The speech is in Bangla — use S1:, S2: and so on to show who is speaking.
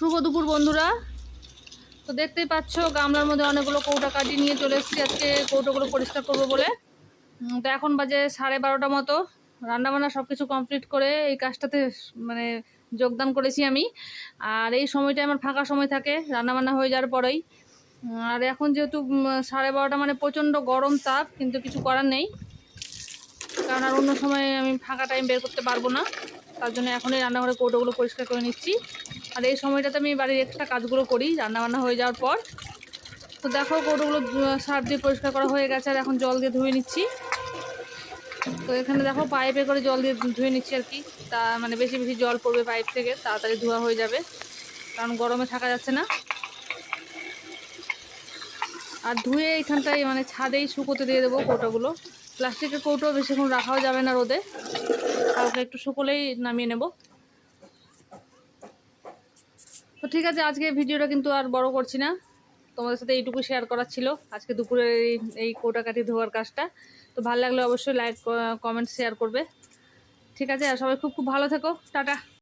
S1: শুভ দুপুর, বন্ধুরা। তো দেখতেই পাচ্ছ, গামলার মধ্যে অনেকগুলো কৌটা কাটি নিয়ে চলে এসেছি। আজকে কৌটোগুলো পরিষ্কার করব বলে। তো এখন বাজে সাড়ে বারোটা মতো। রান্নাবান্না সব কিছু কমপ্লিট করে এই কাজটাতে মানে যোগদান করেছি আমি। আর এই সময়টা আমার ফাঁকা সময় থাকে, রান্নাবান্না হয়ে যাওয়ার পরেই। আর এখন যেহেতু সাড়ে বারোটা মানে প্রচণ্ড গরম তাপ, কিন্তু কিছু করার নেই। কারণ আর অন্য সময় আমি ফাঁকা টাইম বের করতে পারব না। তার জন্য এখনই রান্নাঘরে কৌটোগুলো পরিষ্কার করে নিচ্ছি। আর এই সময়টাতে আমি বাড়ির এক্সট্রা কাজগুলো করি, রান্নাবান্না হয়ে যাওয়ার পর। তো দেখো কৌটোগুলো সার দিয়ে পরিষ্কার করা হয়ে গেছে, আর এখন জল দিয়ে ধুয়ে নিচ্ছি। তো এখানে দেখো পাইপে করে জল দিয়ে ধুয়ে নিচ্ছি আর কি। তা মানে বেশি বেশি জল পড়বে পাইপ থেকে, তাড়াতাড়ি ধোয়া হয়ে যাবে। কারণ গরমে থাকা যাচ্ছে না। আর ধুয়ে এখানটায় মানে ছাদেই শুকোতে দিয়ে দেবো কৌটোগুলো। প্লাস্টিকের কৌটো বেশিক্ষণ রাখাও যাবে না রোদে। হালকা একটু শুকোলেই নামিয়ে নেব। তো ঠিক আছে, আজকে ভিডিওটা কিন্তু আর বড় করছি না। তোমাদের সাথে এইটুকু শেয়ার করার ছিল। আজকে দুপুরে এই এই কৌটা কাটি ধোয়ার কাজটা। তো ভালো লাগলে অবশ্যই লাইক কমেন্ট শেয়ার করবে। ঠিক আছে, আর সবাই খুব খুব ভালো থেকো। টাটা।